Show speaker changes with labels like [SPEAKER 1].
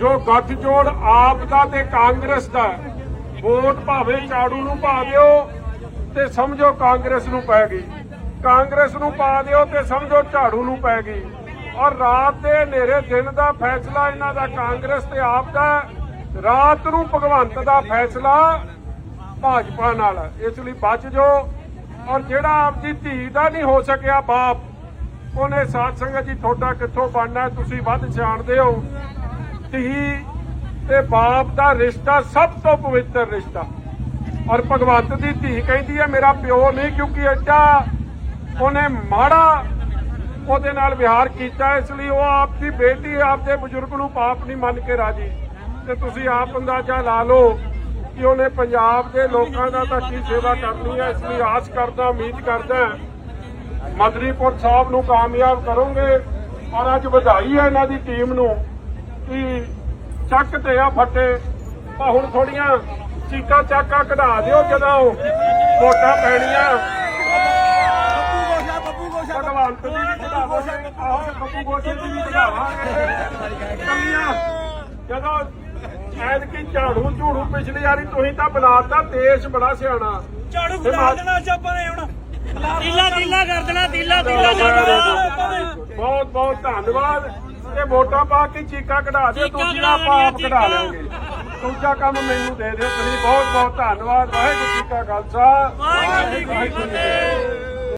[SPEAKER 1] ਜੋ ਗੱਠਜੋੜ ਆਪ ਦਾ ਤੇ ਕਾਂਗਰਸ ਦਾ ਵੋਟ ਭਾਵੇਂ ਝਾੜੂ ਨੂੰ ਪਾ ਦਿਓ ਤੇ ਸਮਝੋ ਕਾਂਗਰਸ ਨੂੰ ਪੈ ਗਈ। ਕਾਂਗਰਸ ਨੂੰ ਪਾ ਦਿਓ ਤੇ ਸਮਝੋ ਝਾੜੂ ਨੂੰ ਪੈ ਗਈ। ਔਰ ਰਾਤ ਦੇ ਹਨੇਰੇ ਦਿਨ ਦਾ ਫੈਸਲਾ ਇਹਨਾਂ ਦਾ ਕਾਂਗਰਸ ਤੇ ਆਪ ਦਾ ਰਾਤ ਨੂੰ ਭਗਵੰਤ ਦਾ ਫੈਸਲਾ ਭਾਜਪਾ ਨਾਲ ਇਸ ਲਈ ਬਚ ਜੋ। ਔਰ ਜਿਹੜਾ ਆਪਦੀ ਧੀ ਦਾ ਨਹੀਂ ਹੋ ਸਕਿਆ ਬਾਪ, ਉਹਨੇ ਸਾਧ ਸੰਗਤ ਜੀ, ਤੁਹਾਡਾ ਕਿੱਥੋਂ ਬਣਨਾ ਤੁਸੀਂ ਵੱਧ ਜਾਣਦੇ ਹੋ। ਧੀ, ਤੇ ਬਾਪ ਦਾ ਰਿਸ਼ਤਾ ਸਭ ਤੋਂ ਪਵਿੱਤਰ ਰਿਸ਼ਤਾ। ਔਰ ਭਗਵੰਤ ਦੀ ਧੀ ਕਹਿੰਦੀ ਹੈ, ਮੇਰਾ ਪਿਓ ਨਹੀਂ ਕਿਉਂਕਿ ਐਡਾ ਉਹਨੇ ਮਾੜਾ ਉਹਦੇ ਨਾਲ ਵਿਹਾਰ ਕੀਤਾ, ਇਸ ਲਈ ਉਹ ਆਪ ਦੀ ਬੇਟੀ ਆਪਦੇ ਬਜ਼ੁਰਗ ਨੂੰ ਪਾਪ ਨਹੀਂ ਮੰਨ ਕੇ ਰਾਜੀ। ਤੇ ਤੁਸੀਂ ਆਪ ਅੰਦਾਜ਼ਾ ਲਾ ਲਓ ਕਿ ਉਹਨੇ ਪੰਜਾਬ ਦੇ ਲੋਕਾਂ ਦਾ ਤਾਂ ਕੀ ਸੇਵਾ ਕਰਨੀ ਹੈ, ਇਸ ਲਈ ਆਸ ਕਰਦਾ, ਉਮੀਦ ਕਰਦਾ ਮਦਰੀਪੁਰ ਸਾਹਿਬ ਨੂੰ ਕਾਮਯਾਬ ਕਰੋਗੇ ਔਰ ਅੱਜ ਵਧਾਈ ਹੈ ਇਹਨਾਂ ਦੀ ਟੀਮ ਨੂੰ। ਕਿ ਚੱਕ ਤੇ ਆ ਫੱਟੇ। ਆ ਹੁਣ ਥੋੜੀਆਂ ਚੀਕਾਂ ਚਾਕਾਂ ਕਢਾ ਦਿਓ ਜਦੋਂ ਵੋਟਾਂ ਪੈਣੀਆਂ। ਭਗਵੰਤ ਦੀ ਵੀ ਕਢਾਵਾਂਗੇ ਆਹੋ ਬੱਬੂ ਗੋਸ਼ੇ ਦੀ ਵੀ ਕਢਾਵਾਂਗੇ ਕਮੀਆਂ ਜਦੋਂ ਐਤਕੀ ਝਾੜੂ ਝੂੜੂ ਪਿਛਲੀ ਵਾਰੀ ਤੁਸੀਂ ਤਾਂ ਬਣਾਤਾ ਦੇਸ਼ ਬੜਾ ਸਿਆਣਾ।
[SPEAKER 2] ਝਾੜੂ ਬਣਾ ਦੇਣਾ ਜੱਪਾਂ ਨੇ ਹੁਣ।
[SPEAKER 3] ਦੀਲਾ ਦੀਲਾ ਕਰ ਦੇਣਾ ਦੀਲਾ ਦੀਲਾ ਕਰ ਦੇਣਾ।
[SPEAKER 1] ਬਹੁਤ ਬਹੁਤ ਧੰਨਵਾਦ। ਤੇ ਵੋਟਾਂ ਪਾ ਕੇ ਚੀਕਾਂ ਕਢਾ ਦਿਓ ਦੂਜੀਆਂ ਆਪਾਂ ਆਪ
[SPEAKER 3] ਕਢਾ
[SPEAKER 1] ਲਾਂਗੇ ਦੂਜਾ ਕੰਮ ਮੈਨੂੰ ਦੇ ਦਿਓ ਤੁਸੀਂ ਬਹੁਤ ਬਹੁਤ ਧੰਨਵਾਦ ਵਾਹਿਗੁਰੂ ਜੀ ਕਾ ਖਾਲਸਾ।
[SPEAKER 3] ਵਾਹਿਗੁਰੂ ਜੀ ਕੀ ਫਤਿਹ।